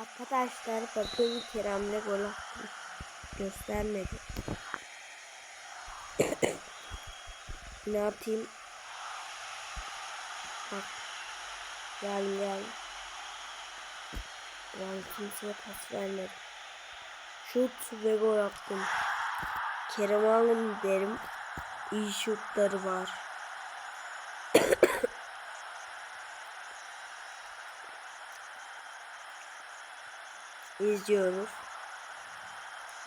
Arkadaşlar bakın Kerem'le gol attım. Göstermedi. ne yapayım? Bak. Gel gel. Ben kimseye pas vermedim. Şut ve gol attım. Kerem alın derim. İyi şutları var. İzliyoruz.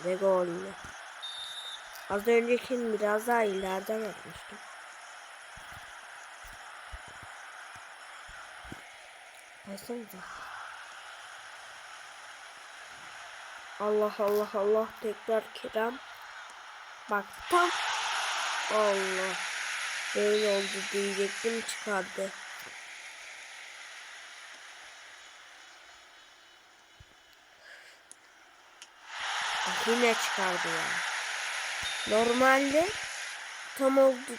Ve gol mü? Az öncekini biraz daha ileriden atmıştım. Baksanıza. Allah Allah Allah tekrar Kerem. Bak tam Allah. Böyle oldu diyecektim çıkardı. Yine çıkardı ya. Normalde tam oldu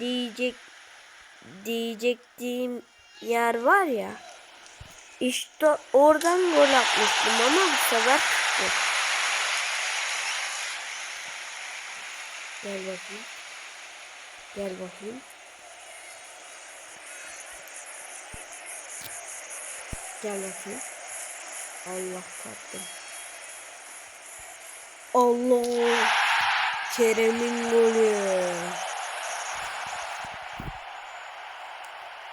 diyecek diyecektiğim yer var ya. İşte oradan gol atmıştım ama bu sefer çıktı. Gel bakayım. Gel bakayım. Gel bakayım. Allah kaptım. Allah. Kerem'in golü.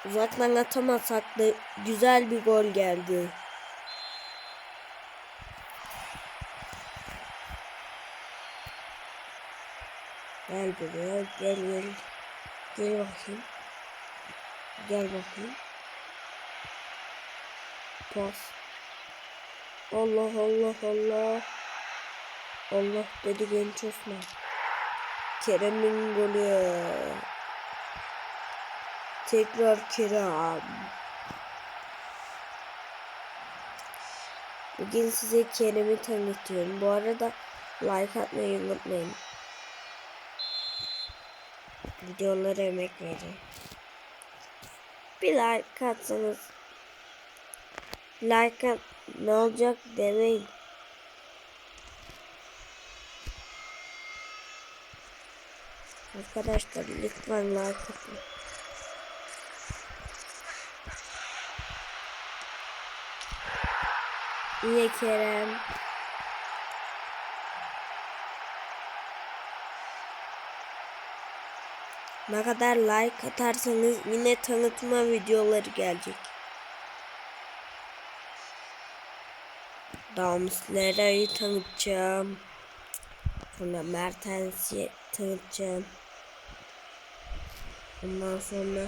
Uzaktan atamasak da güzel bir gol geldi. Gel buraya gel gel. Gel bakayım. Gel bakayım. Pas. Allah Allah Allah. Allah dedi genç Osman. Kerem'in golü. Tekrar Kerem. Bugün size Kerem'i tanıtıyorum. Bu arada like atmayı unutmayın. Videolara emek verin. Bir like atsanız like at ne olacak demeyin. Arkadaşlar lütfen like atın. Yine Kerem. Ne kadar like atarsanız yine tanıtma videoları gelecek. Damslera'yı tanıtacağım. Sonra Mertens'i tanıtacağım. Ondan sonra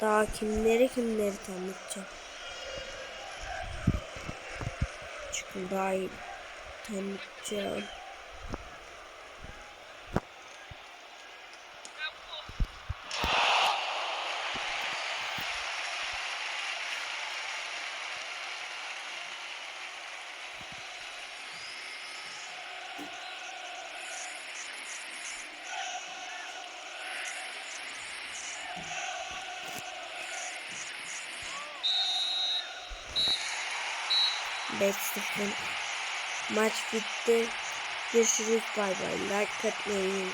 daha kimleri kimleri tanıtacağım. Çünkü daha iyi tanıtacağım. Beş sıfır. Maç bitti. Görüşürüz bay bay. Like atmayı.